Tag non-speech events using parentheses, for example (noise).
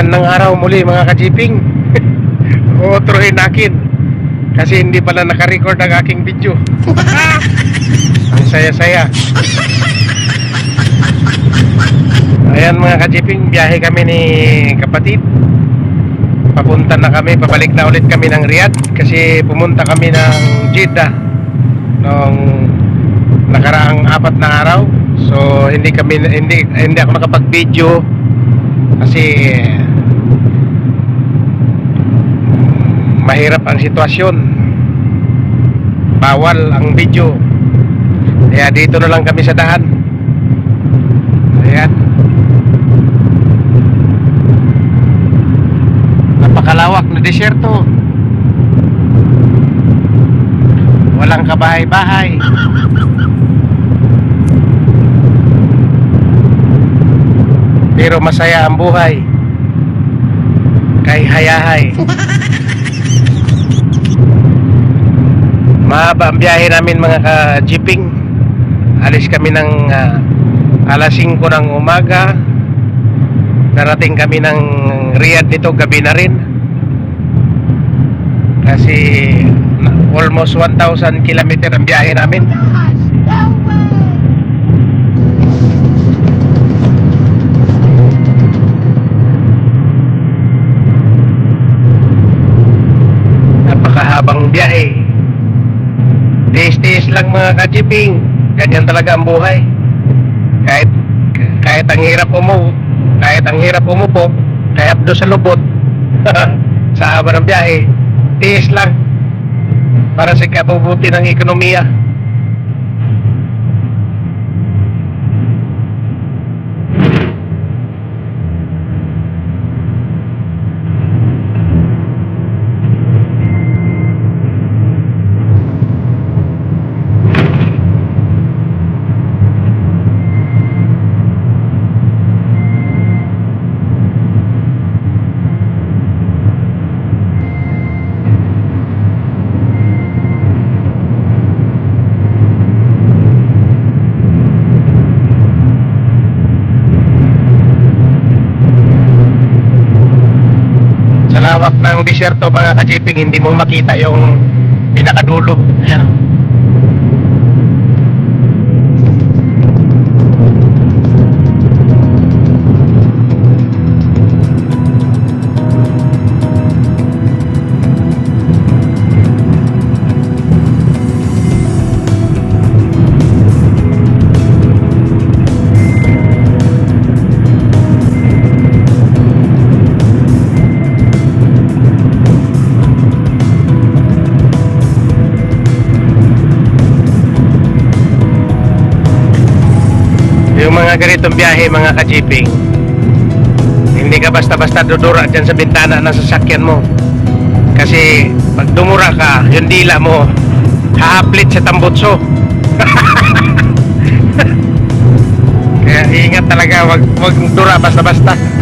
Magandang araw muli mga kajiping. Uuturuin (laughs) nakin. Kasi hindi pala nakarecord ang aking video. (laughs) ang saya-saya. Ayan mga kajiping, biyahe kami ni kapatid. Papunta na kami, pabalik na ulit kami ng Riyadh kasi pumunta kami ng Jeddah noong nakaraang apat na araw. So hindi kami hindi hindi ako nakapag-video kasi mahirap ang sitwasyon. Bawal ang video. Kaya dito na lang kami sa daan. Ayan. Napakalawak na desierto. Walang kabahay-bahay. Pero masaya ang buhay. Kay hayahay. (laughs) Mahaba ang biyahe namin mga ka-jeeping. Alis kami ng ah, alas 5 ng umaga. Darating kami ng Riyadh nito gabi na rin. Kasi almost 1,000 kilometer ang biyahe namin. Napakahabang biyahe. Tiis-tiis lang mga kajiping. Ganyan talaga ang buhay. Kahit kahit ang hirap umupo, kahit ang hirap umupo, kahit doon sa lubot, (laughs) sa haba ng biyahe, tiis lang para sa kabubuti ng ekonomiya. Sa lawak ng disyerto mga kajiping, hindi mo makita yung pinakadulo. Ayan. Yung mga ganitong biyahe mga kajiping, hindi ka basta-basta dudura dyan sa bintana ng sasakyan mo. Kasi pag dumura ka, yung dila mo, hahaplit sa tambutso. (laughs) Kaya ingat talaga, wag, wag dura basta-basta.